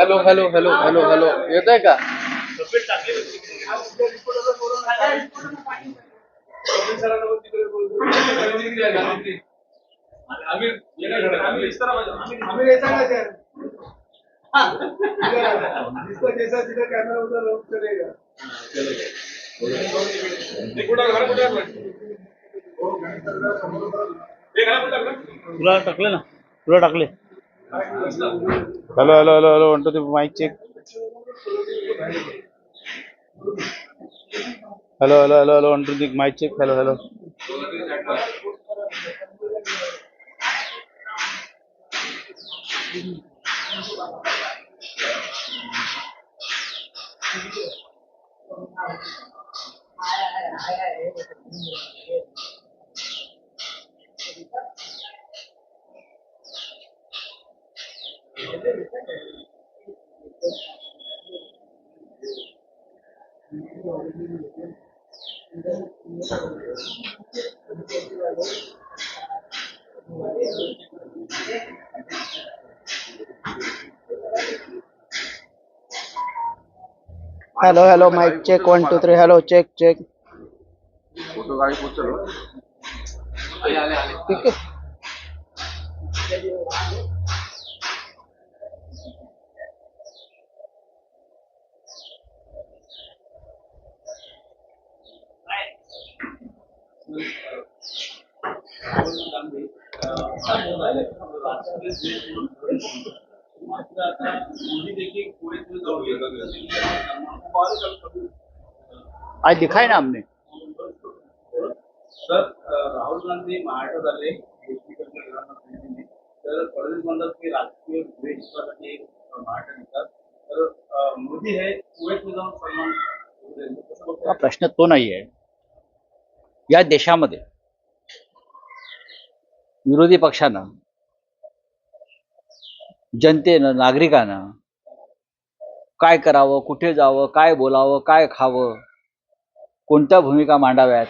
hello hello hello hello hello येत आहे का जैसा जिधर कैमरा उधर रोक करेगा तुला टाकले ना तुला टाकले. हॅलो हॅलो हॅलो हॅलो म्हणतो ते mic check Hello, hello, hello, hello. Until the mic check. Hello, hello. Hello hello mic check one two three hello check check ठीक आहे आज दिखाय ना हमने। सर राहुल गांधी महाराष्ट्रात आले गोष्टीकडे प्रधानमंत्र्यांनी तर फडणवीस म्हणतात की राजकीय द्वेषासाठी महाराष्ट्र येतात तर मोदी हे कुवेतमध्ये जाऊन सन्मान कसं हा बघताय? प्रश्न तो नाही आहे या देशामध्ये। विरोधी पक्षानं जनतेनं नागरिकानं काय करावं कुठे जावं काय बोलावं काय खावं कोणत्या भूमिका मांडाव्यात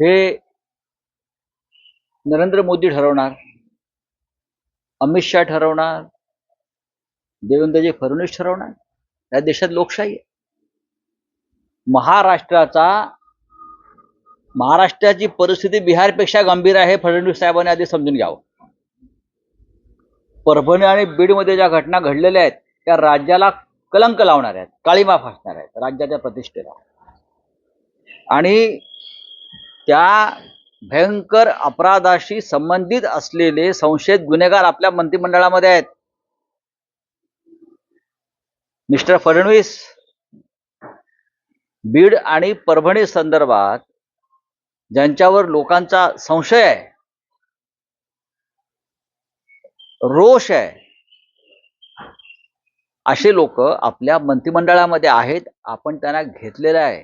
हे नरेंद्र मोदी ठरवणार अमित शहा ठरवणार देवेंद्रजी फडणवीस ठरवणार या देशात लोकशाही आहे. महाराष्ट्राचा महाराष्ट्राची परिस्थिती बिहारपेक्षा गंभीर आहे फडणवीस साहेबांनी आधी समजून घ्यावं. परभणी आणि बीडमध्ये ज्या घटना घडलेल्या आहेत त्या राज्याला कलंक लावणार आहेत काळीमा फासणार आहेत राज्याच्या प्रतिष्ठेला. आणि त्या भयंकर अपराधाशी संबंधित असलेले संशयित गुन्हेगार आपल्या मंत्रिमंडळामध्ये आहेत. मिस्टर फडणवीस बीड आणि परभणी संदर्भात ज्यांच्यावर लोकांचा संशय आहे रोष आहे असे लोक आपल्या मंत्रिमंडळामध्ये आहेत आपण त्यांना घेतलेलं आहे.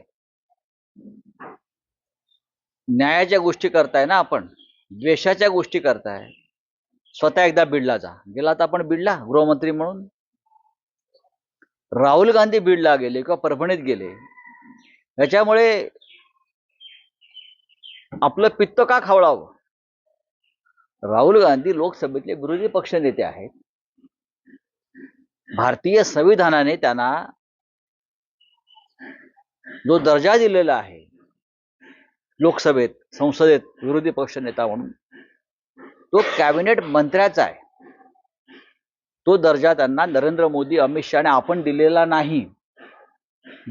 न्यायाच्या गोष्टी करताय ना आपण द्वेषाच्या गोष्टी करताय. स्वतः एकदा बिडला जा. गेला तर आपण बिडला गृहमंत्री म्हणून? राहुल गांधी बीडला गेले किंवा परभणीत गेले. याच्यामुळे आपलं पित्त का खावळावं? राहुल गांधी लोकसभेतले विरोधी पक्ष नेते आहेत. भारतीय संविधानाने त्यांना जो दर्जा दिलेला आहे लोकसभेत संसदेत विरोधी पक्ष नेता म्हणून तो कॅबिनेट मंत्र्याचा आहे. तो दर्जा त्यांना नरेंद्र मोदी अमित शहाने आपण दिलेला नाही.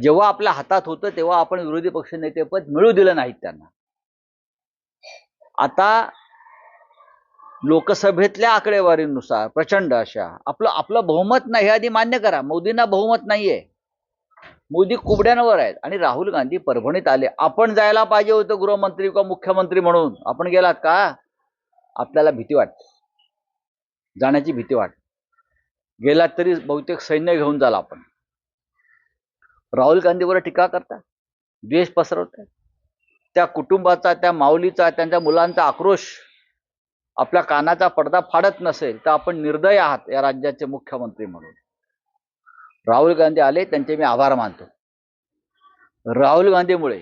जेव्हा आपल्या हातात होतं तेव्हा आपण विरोधी पक्ष नेतेपद मिळू दिलं नाहीत त्यांना. आता लोकसभेतल्या आकडेवारीनुसार प्रचंड अशा आपलं आपलं बहुमत नाही आधी मान्य करा. मोदींना बहुमत नाहीये. मोदी कुबड्यांवर आहेत आणि राहुल गांधी परभणीत आले. आपण जायला पाहिजे होतं गृहमंत्री किंवा मुख्यमंत्री म्हणून. आपण गेलात का? आपल्याला भीती वाटते. जाण्याची भीती वाटते. गेलात तरी बहुतेक सैन्य घेऊन जाला आपण. राहुल गांधीवर टीका करता द्वेष पसरवतात? त्या कुटुंबाचा त्या माऊलीचा त्यांच्या मुलांचा आक्रोश आपल्या कानाचा पडदा फाडत नसेल तर आपण निर्दय आहात या राज्याचे मुख्यमंत्री म्हणून. राहुल गांधी आले त्यांचे मी आभार मानतो. राहुल गांधीमुळे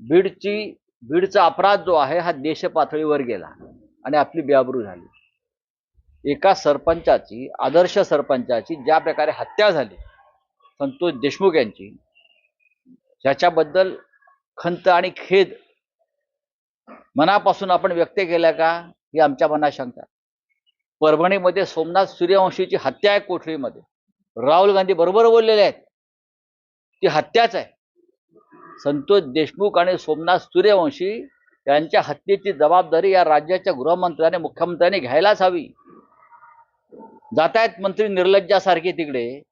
बीडची बीडचा अपराध जो आहे हा देश पातळीवर गेला आणि आपली बेआबरू झाली. एका सरपंचाची आदर्श सरपंचाची ज्या प्रकारे हत्या झाली संतोष देशमुख यांची ह्याच्याबद्दल खंत आणि खेद मनापासून आपण व्यक्त केल्या का ही आमच्या मनात शंका. परभणीमध्ये सोमनाथ सूर्यवंशीची हत्या आहे कोठरीमध्ये राहुल गांधी बरोबर बोललेले आहेत. ती हत्याच आहे. संतोष देशमुख आणि सोमनाथ सूर्यवंशी यांच्या हत्येची जबाबदारी या राज्याच्या गृहमंत्र्याने मुख्यमंत्र्यांनी घ्यायलाच हवी. जातायत मंत्री निर्लज्जासारखे तिकडे.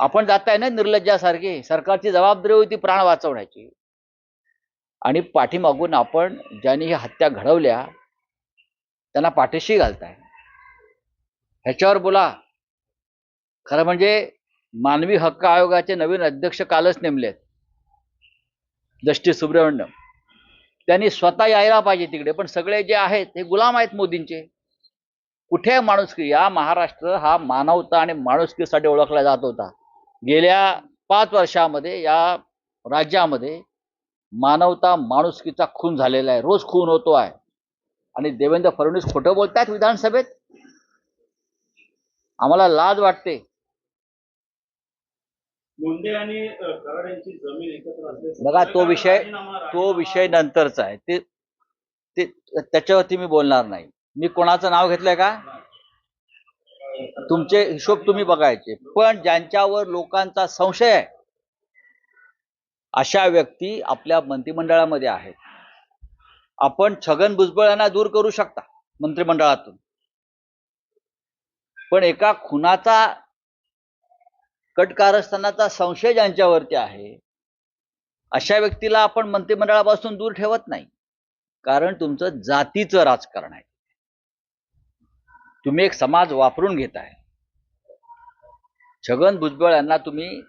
आपण जाताय ना निर्लज्जासारखे. सरकारची जबाबदारी होती प्राण वाचवण्याची. आणि पाठीमागून आपण ज्यांनी ही हत्या घडवल्या त्यांना पाठीशी घालताय. ह्याच्यावर बोला. खरं म्हणजे मानवी हक्क आयोगाचे नवीन अध्यक्ष कालच नेमलेत. जस्टिस सुब्रमण्यम. त्यांनी स्वतः यायला पाहिजे तिकडे पण सगळे जे आहेत हे गुलाम आहेत मोदींचे. कुठे आहे माणुसकी? या महाराष्ट्र हा मानवता आणि माणुसकीसाठी ओळखला जात होता. गेल्या पाच वर्षामध्ये या राज्यामध्ये मानवता माणुसकीचा खून झालेला आहे. रोज खून होतो आहे. आणि देवेंद्र फडणवीस खोटं बोलतायत विधानसभेत? आम्हाला लाज वाटते. मुंडे आणि बघा, तो विषय- तो विषय नंतरचा आहे. ते ते त्याच्यावरती मी बोलणार नाही. मी कोणाचं नाव घेतलंय का? तुमचे हिशोब तुम्ही बघायचे. पण ज्यांच्यावर लोकांचा संशय आहे अशा व्यक्ती आपल्या मंत्रिमंडळामध्ये आहेत. आपण छगन भुजबळ यांना दूर करू शकता मंत्रिमंडळातून. पण एका खुनाचा कटकारस्थानाचा संशय ज्यांच्यावरती आहे अशा व्यक्तीला आपण मंत्रिमंडळापासून दूर ठेवत नाही. कारण तुमचं जातीचं राजकारण आहे. तुम्ही एक समाज वापरून घेताय छगन भुजबळ यांना तुम्ही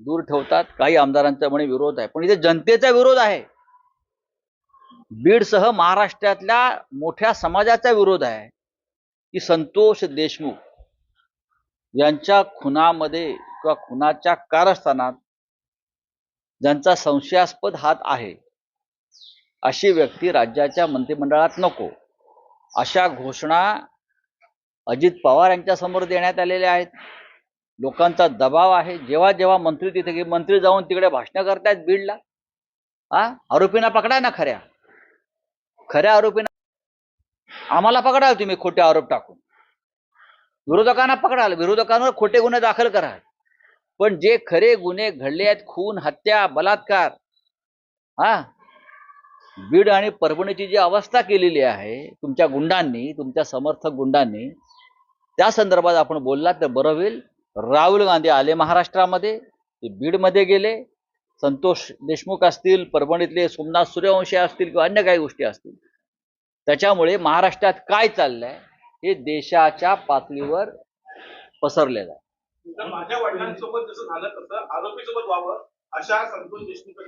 दूर ठेवतात. काही आमदारांचा म्हणे विरोध आहे. पण इथे जनतेचा विरोध आहे. बीडसह महाराष्ट्रातल्या मोठ्या समाजाचा विरोध आहे. की संतोष देशमुख यांच्या खुनामध्ये किंवा खुनाच्या कारस्थानात ज्यांचा संशयास्पद हात आहे अशी व्यक्ती राज्याच्या मंत्रिमंडळात नको. अशा घोषणा अजित पवार यांच्या समोर देण्यात आलेले आहेत. लोकांचा दबाव आहे. जेव्हा जेव्हा मंत्री तिथे मंत्री जाऊन तिकडे भाषणं करतायत बीडला हा? आरोपींना पकडा ना खऱ्या. खऱ्या आरोपींना आम्हाला पकडाल तुम्ही खोटे आरोप टाकून. विरोधकांना पकडाल. विरोधकांवर खोटे गुन्हे दाखल कराल पण जे खरे गुन्हे घडले आहेत खून हत्या बलात्कार हा? बीड आणि परभणीची जी अवस्था केलेली आहे तुमच्या गुंडांनी तुमच्या समर्थक गुंडांनी त्या संदर्भात आपण बोललात तर बरं होईल. राहुल गांधी आले महाराष्ट्रामध्ये ते बीडमध्ये गेले. संतोष देशमुख असतील परभणीतले सोमनाथ सूर्यवंशी असतील किंवा अन्य काही गोष्टी असतील. त्याच्यामुळे महाराष्ट्रात काय चाललंय हे देशाच्या पातळीवर पसरलेलं आहे. माझ्या वडिलांसोबत जसं झालं तसं आरोपीसोबत व्हावं अशा संतोष देशमुख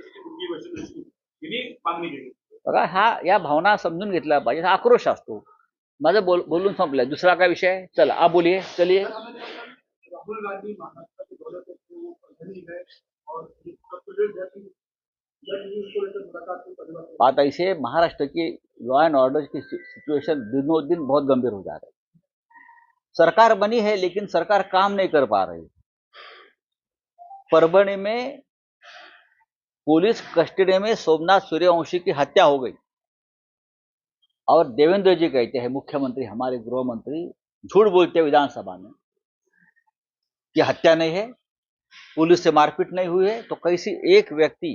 मागणी केली. बघा हा या भावना समजून घेतल्या पाहिजे हा आक्रोश असतो. माझं बोल, बोलून संपलंय. दुसरा काय विषय? चला, आ, बोलिये. चलिए राहुल गांधी के के बात ऐसे महाराष्ट्र की लॉ एंड ऑर्डर की सिचुएशन दिनों दिन बहुत गंभीर हो जा रही है। सरकार बनी है, लेकिन सरकार काम नहीं कर पा रही। परभणी में पुलिस कस्टडी में सोमनाथ सूर्यवंशी की हत्या हो गई। और देवेंद्र जी कहते हैं, मुख्यमंत्री, हमारे गृह मंत्री झूठ बोलते विधानसभा में कि हत्या नहीं है, पुलिस से मारपीट नहीं हुई है तो कैसी एक व्यक्ति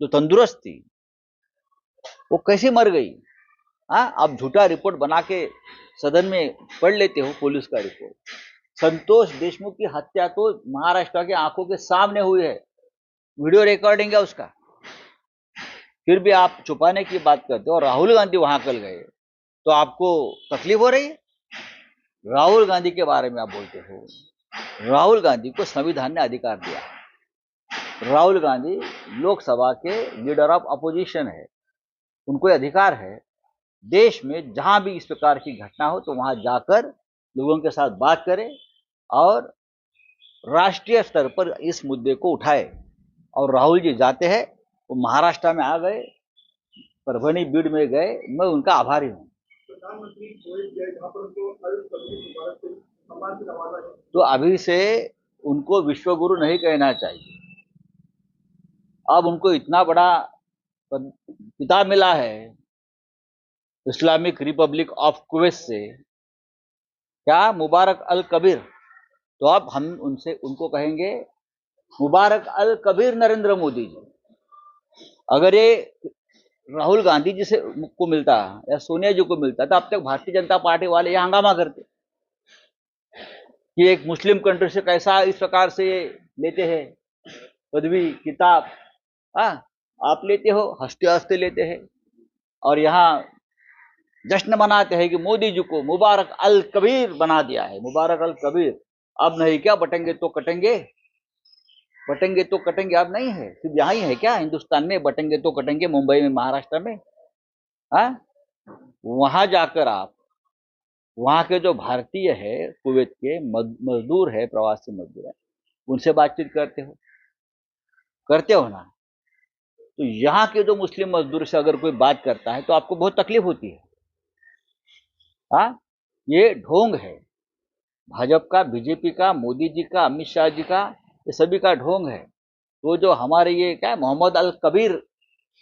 जो तंदुरुस्त थी, वो कैसे मर गई? हाँ आप झूठा रिपोर्ट बना के सदन में पढ़ लेते हो पुलिस का रिपोर्ट। संतोष देशमुख की हत्या तो महाराष्ट्र की आँखों के सामने हुई है। वीडियो रिकॉर्डिंग है उसका। फिर भी आप छुपाने की बात करते हो और राहुल गांधी वहाँ कल गए। तो आपको तकलीफ़ हो रही है? राहुल गांधी के बारे में आप बोलते हो। राहुल गांधी को संविधान ने अधिकार दिया राहुल गांधी लोकसभा के लीडर ऑफ़ अपोजिशन है। उनको अधिकार है। देश में जहाँ भी इस प्रकार की घटना हो तो वहाँ जाकर लोगों के साथ बात करें और राष्ट्रीय स्तर पर इस मुद्दे को उठाए। और राहुल जी जाते हैं, वो महाराष्ट्र में आ गए परभनी बीड़ में गए। मैं उनका आभारी हूँ। तो अभी से उनको विश्वगुरु नहीं कहना चाहिए। अब उनको इतना बड़ा किताब मिला है, इस्लामिक रिपब्लिक ऑफ़ कुवैत से। क्या मुबारक अल कबीर? तो अब हम उनसे, उनको कहेंगे, मुबारक अल कबीर नरेंद्र मोदी जी, अगर ये राहुल गांधी जी से को मिलता या सोनिया जी को मिलता तो अब तक भारतीय जनता पार्टी वाले यहाँ हंगामा करते कि एक मुस्लिम कंट्री से कैसा इस प्रकार से लेते हैं? पदवी, किताब हाँ आप लेते हो हँसते हँसते लेते हैं। और यहाँ जश्न मनाते हैं कि मोदी जी को मुबारक अल कबीर बना दिया है, मुबारक अल कबीर अब नहीं, क्या बटेंगे तो कटेंगे? बटेंगे तो कटेंगे, अब नहीं है, सिर्फ़ यहाँ ही है क्या? हिंदुस्तान में बटेंगे तो कटेंगे, मुंबई में, महाराष्ट्र में। हाँ? वहाँ जाकर आप, वहाँ के जो भारतीय है, कुवैत के मजदूर है, प्रवासी मजदूर है, उनसे बातचीत करते हो। करते हो ना? तो यहाँ के जो मुस्लिम मजदूर से अगर कोई बात करता है तो आपको बहुत तकलीफ़ होती है। हाँ? ये ढोंग है। भाजपा का बीजेपी का, मोदी जी का, अमित शाह जी का ये सभी का ढोंग है। तो जो हमारे ये क्या मोहम्मद अल कबीर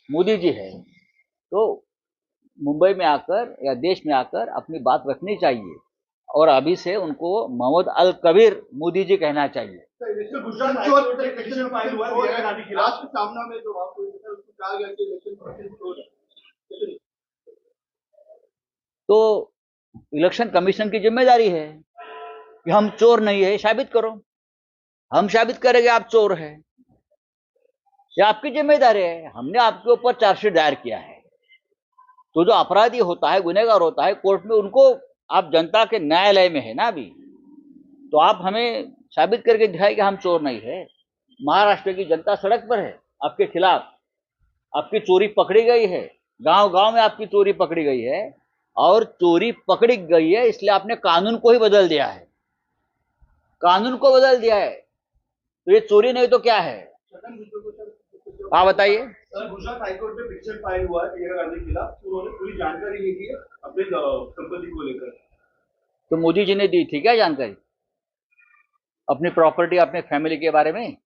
मोदी जी है तो मुंबई में आकर या देश में आकर अपनी बात रखनी चाहिए और अभी से उनको मोहम्मद अल कबीर मोदी जी कहना चाहिए। तो इलेक्शन कमीशन की ज़िम्मेदारी है कि हम चोर नहीं है, साबित करो। हम साबित करेंगे आप चोर है। ये आपकी ज़िम्मेदारी है। हमने आपके ऊपर चार्जशीट दायर किया है। तो जो अपराधी होता है, गुनहगार होता है, कोर्ट में उनको आप जनता के न्यायालय में है ना अभी? तो आप हमें साबित करके दिखाए कि हम चोर नहीं है। महाराष्ट्र की जनता सड़क पर है, आपके खिलाफ। आपकी चोरी पकड़ी गई है। गाँव गाँव में आपकी चोरी पकड़ी गई है। और चोरी पकड़ी गई है, इसलिए आपने कानून को ही बदल दिया है। कानून को बदल दिया है। तो ये चोरी नहीं तो क्या है हाँ बताइए गुजरात हाईकोर्ट में पिटीशन फ़ाइल हुआ है के खिलाफ उन्होंने पूरी जानकारी ली थी अपने संपत्ति को लेकर तो मोदी जी ने दी थी क्या जानकारी अपनी प्रॉपर्टी अपने फैमिली के बारे में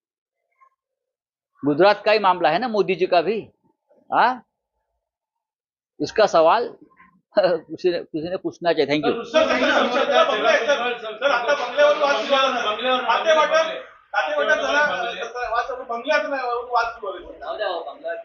गुजरात का ही मामला है ना मोदी जी का भी हाँ इसका सवाल किसी ने किसी ने पूछना चाहिए थैंक यू કાટેવાડા તલા વાતો બંગલા તલા વાત કરું? આવડા બંગલા